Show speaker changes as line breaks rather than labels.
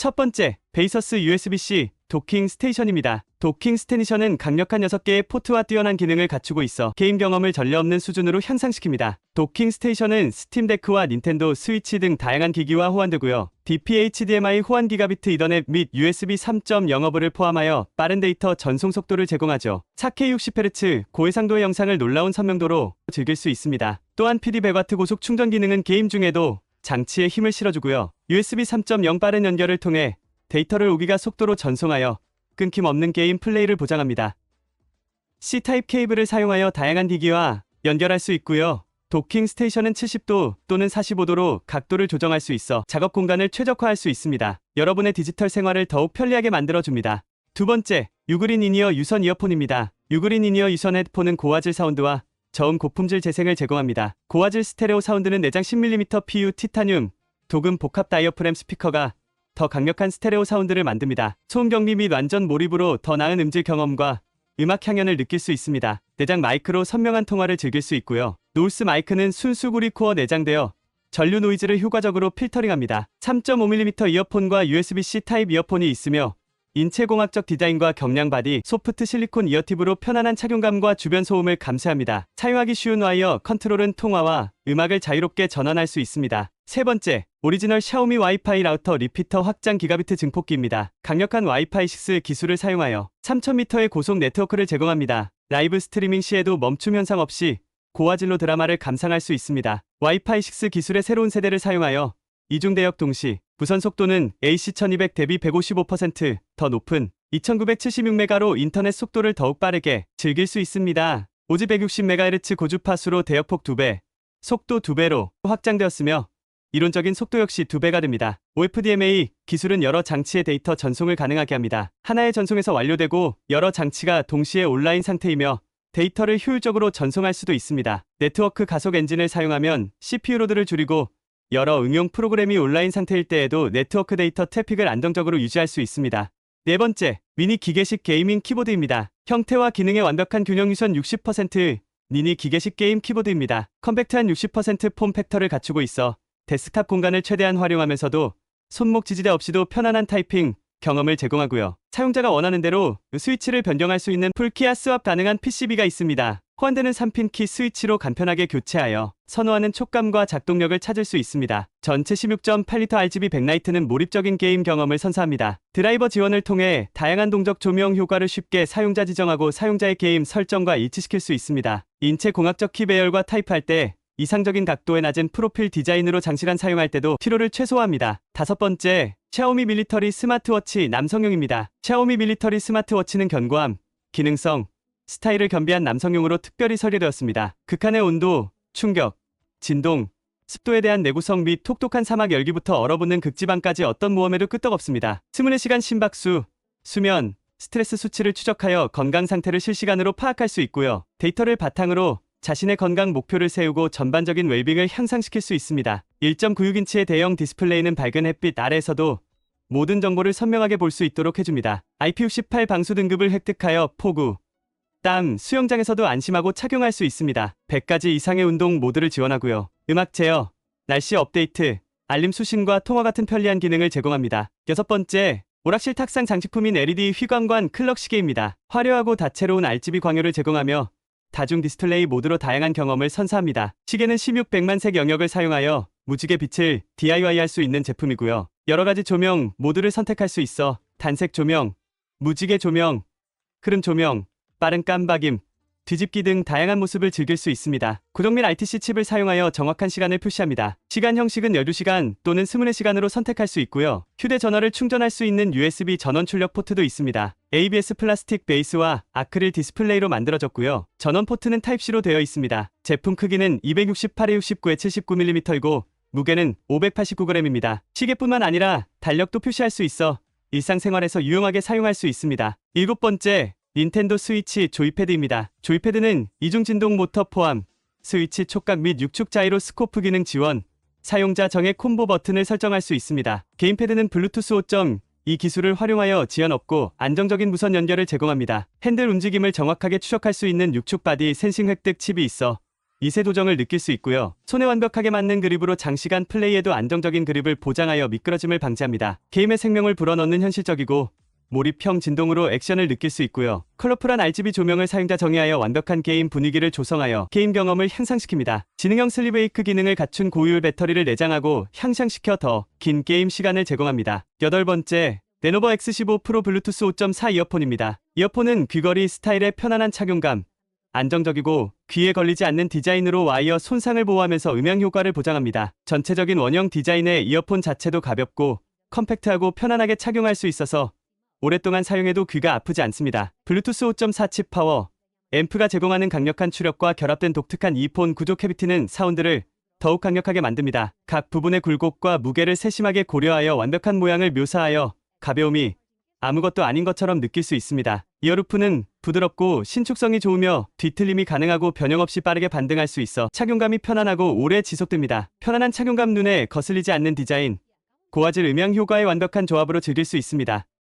첫 번째, 베이서스 USB-C 도킹 스테이션입니다. 도킹 스테이션은 강력한 6개의 포트와 뛰어난 기능을 갖추고 있어 게임 경험을 전례 없는 수준으로 향상시킵니다. 도킹 스테이션은 스팀 데크와 닌텐도 스위치 등 다양한 기기와 호환되고요. DP-HDMI 호환 기가비트 이더넷 및 USB 3.0허브를 포함하여 빠른 데이터 전송 속도를 제공하죠. 4K 60Hz 고해상도의 영상을 놀라운 선명도로 즐길 수 있습니다. 또한 PD 100W 고속 충전 기능은 게임 중에도 장치에 힘을 실어주고요. USB 3.0 빠른 연결을 통해 데이터를 5기가 속도로 전송하여 끊김 없는 게임 플레이를 보장합니다. C타입 케이블을 사용하여 다양한 기기와 연결할 수 있고요. 도킹 스테이션은 70도 또는 45도로 각도를 조정할 수 있어 작업 공간을 최적화할 수 있습니다. 여러분의 디지털 생활을 더욱 편리하게 만들어줍니다. 두 번째, 유그린 이니어 유선 이어폰입니다. 유그린 이니어 유선 헤드폰은 고화질 사운드와 저음 고품질 재생을 제공합니다. 고화질 스테레오 사운드는 내장 10mm PU 티타늄 도금 복합 다이어프램 스피커가 더 강력한 스테레오 사운드를 만듭니다. 소음 경비 및 완전 몰입으로 더 나은 음질 경험과 음악 향연을 느낄 수 있습니다. 내장 마이크로 선명한 통화를 즐길 수 있고요. 노스 마이크는 순수 구리 코어 내장되어 전류 노이즈를 효과적으로 필터링합니다. 3.5mm 이어폰과 USB-C 타입 이어폰이 있으며 인체공학적 디자인과 경량 바디, 소프트 실리콘 이어팁으로 편안한 착용감과 주변 소음을 감수합니다. 사용하기 쉬운 와이어 컨트롤은 통화와 음악을 자유롭게 전환할 수 있습니다. 세 번째, 오리지널 샤오미 와이파이 라우터 리피터 확장 기가비트 증폭기입니다. 강력한 와이파이 6 기술을 사용하여 3000m의 고속 네트워크를 제공합니다. 라이브 스트리밍 시에도 멈춤 현상 없이 고화질로 드라마를 감상할 수 있습니다. 와이파이 6 기술의 새로운 세대를 사용하여 이중 대역 동시 무선 속도는 AC1200 대비 155%더 높은 2976메가로 인터넷 속도를 더욱 빠르게 즐길 수 있습니다. 오지 160MHz 고주파수로 대역폭 2배, 속도 2배로 확장되었으며 이론적인 속도 역시 2배가 됩니다. OFDMA 기술은 여러 장치의 데이터 전송을 가능하게 합니다. 하나의 전송에서 완료되고 여러 장치가 동시에 온라인 상태이며 데이터를 효율적으로 전송할 수도 있습니다. 네트워크 가속 엔진을 사용하면 CPU 로드를 줄이고 여러 응용 프로그램이 온라인 상태일 때에도 네트워크 데이터 트래픽을 안정적으로 유지할 수 있습니다. 네 번째, 미니 기계식 게이밍 키보드입니다. 형태와 기능의 완벽한 균형 유선 60% 미니 기계식 게임 키보드입니다. 컴팩트한 60%폼 팩터를 갖추고 있어 데스크탑 공간을 최대한 활용하면서도 손목 지지대 없이도 편안한 타이핑 경험을 제공하고요. 사용자가 원하는 대로 스위치를 변경할 수 있는 풀키아 스왑 가능한 PCB가 있습니다. 호환되는 3핀 키 스위치로 간편하게 교체하여 선호하는 촉감과 작동력을 찾을 수 있습니다. 전체 16.8L RGB 백라이트는 몰입적인 게임 경험을 선사합니다. 드라이버 지원을 통해 다양한 동적 조명 효과를 쉽게 사용자 지정하고 사용자의 게임 설정과 일치시킬 수 있습니다. 인체 공학적 키 배열과 타입할 때 이상적인 각도의 낮은 프로필 디자인으로 장시간 사용할 때도 피로를 최소화합니다. 다섯 번째, 샤오미 밀리터리 스마트워치 남성용입니다. 샤오미 밀리터리 스마트워치는 견고함, 기능성, 스타일을 겸비한 남성용으로 특별히 설계되었습니다. 극한의 온도, 충격, 진동, 습도에 대한 내구성 및 톡톡한 사막 열기부터 얼어붙는 극지방까지 어떤 모험에도 끄떡없습니다. 24시간 심박수, 수면, 스트레스 수치를 추적하여 건강 상태를 실시간으로 파악할 수 있고요. 데이터를 바탕으로 자신의 건강 목표를 세우고 전반적인 웰빙을 향상시킬 수 있습니다. 1.96인치의 대형 디스플레이는 밝은 햇빛 아래에서도 모든 정보를 선명하게 볼 수 있도록 해줍니다. IP68 방수 등급을 획득하여 폭우, 땀, 수영장에서도 안심하고 착용할 수 있습니다. 100가지 이상의 운동 모드를 지원하고요. 음악 제어, 날씨 업데이트, 알림 수신과 통화 같은 편리한 기능을 제공합니다. 여섯 번째, 오락실 탁상 장식품인 LED 휘광관 클럭 시계입니다. 화려하고 다채로운 RGB 광효를 제공하며 다중 디스플레이 모드로 다양한 경험을 선사합니다. 시계는 1600만 색 영역을 사용하여 무지개 빛을 DIY 할 수 있는 제품이고요. 여러 가지 조명 모드를 선택할 수 있어 단색 조명, 무지개 조명, 흐름 조명, 빠른 깜박임, 뒤집기 등 다양한 모습을 즐길 수 있습니다. 구동 및 RTC 칩을 사용하여 정확한 시간을 표시합니다. 시간 형식은 12시간 또는 24시간으로 선택할 수 있고요. 휴대전화를 충전할 수 있는 USB 전원 출력 포트도 있습니다. ABS 플라스틱 베이스와 아크릴 디스플레이로 만들어졌고요. 전원 포트는 타입C로 되어 있습니다. 제품 크기는 268에 69에 79mm이고 무게는 589g입니다. 시계뿐만 아니라 달력도 표시할 수 있어 일상생활에서 유용하게 사용할 수 있습니다. 일곱 번째, 닌텐도 스위치 조이패드입니다. 조이패드는 이중 진동 모터 포함, 스위치 촉각 및 육축 자이로 스코프 기능 지원, 사용자 정의 콤보 버튼을 설정할 수 있습니다. 게임패드는 블루투스 5.2 기술을 활용하여 지연 없고 안정적인 무선 연결을 제공합니다. 핸들 움직임을 정확하게 추적할 수 있는 육축 바디 센싱 획득 칩이 있어 이세 도정을 느낄 수 있고요. 손에 완벽하게 맞는 그립으로 장시간 플레이에도 안정적인 그립을 보장하여 미끄러짐을 방지합니다. 게임의 생명을 불어넣는 현실적이고 몰입형 진동으로 액션을 느낄 수 있고요. 컬러풀한 RGB 조명을 사용자 정의하여 완벽한 게임 분위기를 조성하여 게임 경험을 향상시킵니다. 지능형 슬리브웨이크 기능을 갖춘 고효율 배터리를 내장하고 향상시켜 더 긴 게임 시간을 제공합니다. 여덟 번째, 레노버 X15 프로 블루투스 5.4 이어폰입니다. 이어폰은 귀걸이 스타일의 편안한 착용감, 안정적이고 귀에 걸리지 않는 디자인으로 와이어 손상을 보호하면서 음향 효과를 보장합니다. 전체적인 원형 디자인의 이어폰 자체도 가볍고 컴팩트하고 편안하게 착용할 수 있어서 오랫동안 사용해도 귀가 아프지 않습니다. 블루투스 5.4 칩 파워, 앰프가 제공하는 강력한 추력과 결합된 독특한 이폰 구조 캐비티는 사운드를 더욱 강력하게 만듭니다. 각 부분의 굴곡과 무게를 세심하게 고려하여 완벽한 모양을 묘사하여 가벼움이 아무것도 아닌 것처럼 느낄 수 있습니다. 이어루프는 부드럽고 신축성이 좋으며 뒤틀림이 가능하고 변형 없이 빠르게 반등할 수 있어 착용감이 편안하고 오래 지속됩니다. 편안한 착용감 눈에 거슬리지 않는 디자인, 고화질 음향 효과의 완벽한 조합으로 즐길 수 있습니다.